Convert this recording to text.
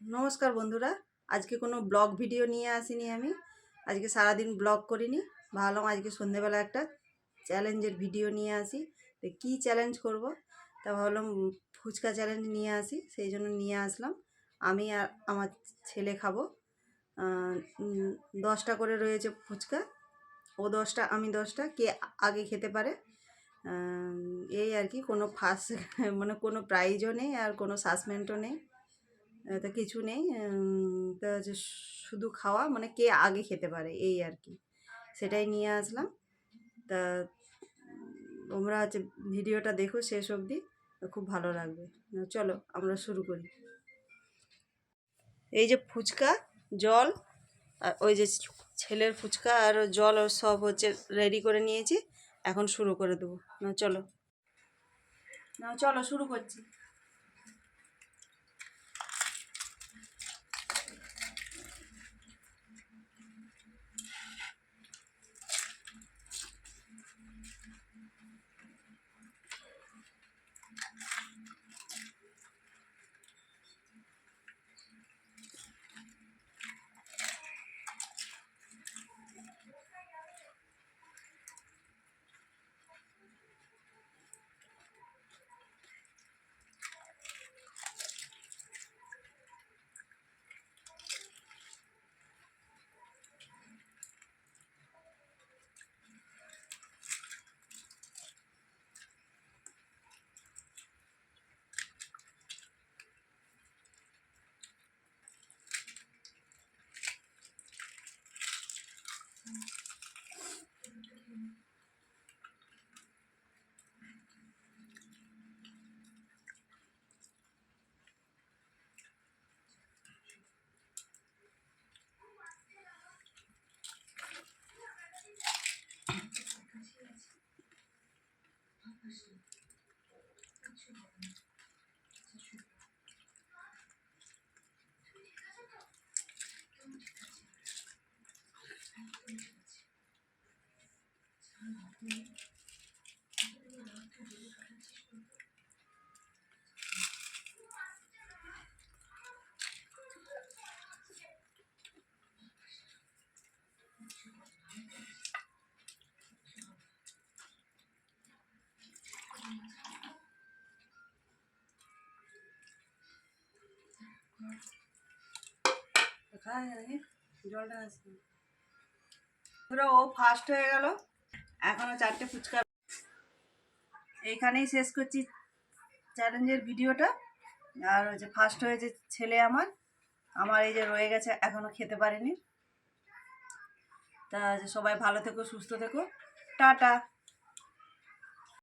নমস্কার বন্ধুরা, আজকে কোনো ব্লগ ভিডিও নিয়ে আসিনি আমি। আজকে সারাদিন ব্লগ করিনি, ভাবলাম আজকে সন্ধেবেলা একটা চ্যালেঞ্জের ভিডিও নিয়ে আসি। তো কী চ্যালেঞ্জ করব? তা ভাবলাম ফুচকা চ্যালেঞ্জ নিয়ে আসি, সেই জন্য নিয়ে আসলাম। আমি আর আমার ছেলে খাব। দশটা করে রয়েছে ফুচকা। ও দশটা, আমি দশটা, কে আগে খেতে পারে। এই আর কি, কোনো ফার্স্ট মানে কোনো প্রাইজও নেই আর কোনো সাসপেন্ডও নেই। তা কিছু নেই তা শুধু খাওয়া মানে কে আগে খেতে পারে, এই আর কি। সেটাই নিয়ে আসলাম। তা, তোমরা হচ্ছে ভিডিওটা দেখো শেষ অবধি খুব ভালো লাগবে। চলো, আমরা শুরু করি। এই যে ফুচকা, জল, আর ওই যে ছেলের ফুচকা আর জল ও সব হচ্ছে রেডি করে নিয়েছি, এখন শুরু করে দেবো। না, চলো। না, চলো, শুরু করছি। ও ফার্স্ট হয়ে গেল। এখনও চারটে ফুচকা। এইখানেই শেষ করছি চ্যালেঞ্জের ভিডিওটা। আর ওই যে ফার্স্ট হয়েছে ছেলে আমার আমার এই যে রয়ে গেছে, এখনও খেতে পারিনি। তা সবাই ভালো থেকো, সুস্থ থেকো। টাটা।